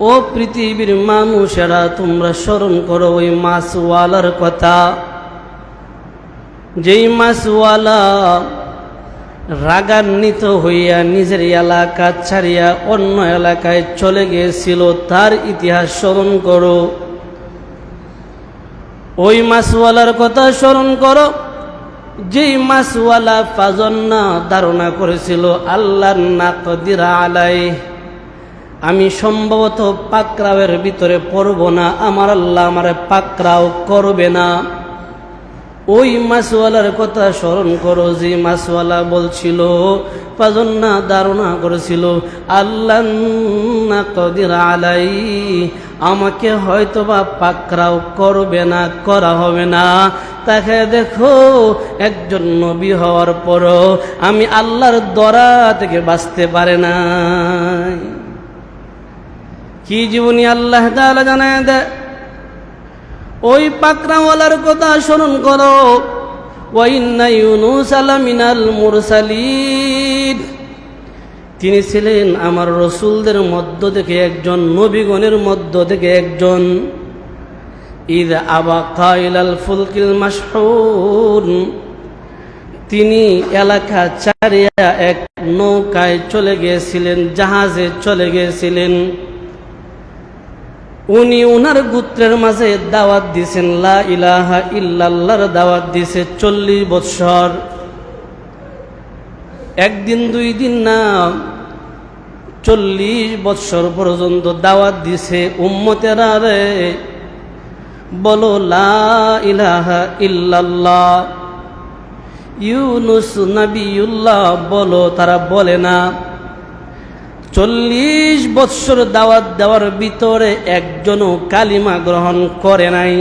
ও পৃথিবীর মানুষেরা, তোমরা স্মরণ করো ওই মাছওয়ালার কথা। যেই মাছওয়ালা রাগান্বিত হইয়া নিজের এলাকা ছাড়িয়া অন্য এলাকায় চলে গিয়েছিল, তার ইতিহাস স্মরণ করো। ওই মাছওয়ালার কথা স্মরণ করো। যেই মাছওয়ালা ফাজন্না ধারণা করেছিল আল্লাহ না কদিরা আলাই আমি সম্ভবত পাকরাওয়ের ভিতরে পড়ব না, আমার আল্লাহ আমার পাকরাও করবে না। ওই মাছওয়ালার কথা স্মরণ করো, যে মাছওয়ালা বলছিল, পাজন্না ধারণা করেছিল, আল্লাহ আলাই, আমাকে হয়তো বা পাকরাও করবে না, করা হবে না। তাকে দেখো, একজন নবী হওয়ার পরও আমি আল্লাহর দরা থেকে বাঁচতে পারে না কি জীবনী আল্লাহ তাআলা জানায় দেয়? ওই পাকরাওয়ালার কথা স্মরণ করো। তিনি ছিলেন আমার রসুলদের মধ্য থেকে একজন, নবীগণের মধ্য থেকে একজন। ঈদ আবা কাইলাল ফুলকিল তিনি এলাকা চারিয়া এক নৌকায় চলে গিয়েছিলেন, জাহাজে চলে গিয়েছিলেন। উনি উনার গুত্রের মাঝে দাওয়াত দিয়েছেন, লা ইলাহা ইল্লাল্লাহর দাওয়াত দিয়েছে চল্লিশ বৎসর। একদিন, দুই দিন না, চল্লিশ বৎসর পর্যন্ত দাওয়াত দিছে উম্মতেরা রে। বলো, লা ইলাহা ইল্লাল্লাহ। ইউনুস নবিউল্লাহ বলো, তারা বলে না। চল্লিশ বৎসর দাওয়াত দেওয়ার ভিতরে একজনও কালিমা গ্রহণ করে নাই।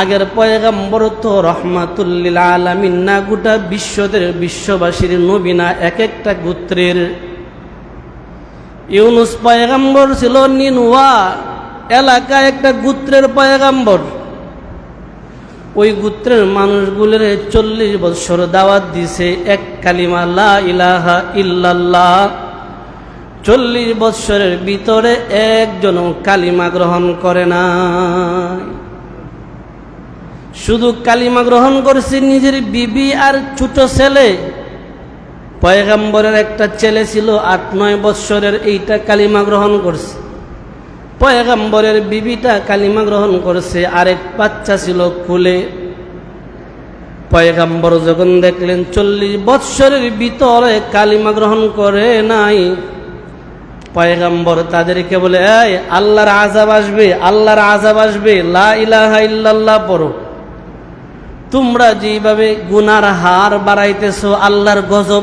আগের পয়গাম্বর তো রহমাতুল্লিল আলামিন না, গোটা বিশ্বদের বিশ্ববাসীর নবীনা এক একটা গোত্রের। ইউনুস পয়গাম্বর ছিল নিনুয়া এলাকায় একটা গোত্রের পয়গাম্বর। ওই গোত্রের মানুষগুলোর চল্লিশ বৎসর দাওয়াত দিছে, এক কালিমা লা ইলাহা ইল্লাল্লাহ। চল্লিশ বৎসরের ভিতরে একজন কালিমা গ্রহণ করে না। শুধু কালিমা গ্রহণ করেছে নিজের বিবি আর ছোট ছেলে। পয়গাম্বরের একটা ছেলে ছিল, আট নয় বৎসরের, এইটা কালিমা গ্রহণ করছে। পয়গাম্বরের বিবিটা কালিমা গ্রহণ করছে, আরেক বাচ্চা ছিল কুলে। পয়গাম্বর যখন দেখলেন চল্লিশ বৎসরের ভিতরে কালিমা গ্রহণ করে নাই পয়গাম্বর তাদেরকে বলে, এই, আল্লাহর আজাব আসবে, আল্লাহর আজাব আসবে, লা ইলাহা ইল্লাল্লাহ পড়ো। তোমরা যেভাবে গুনার হার বাড়াইতেছো, আল্লাহর গজব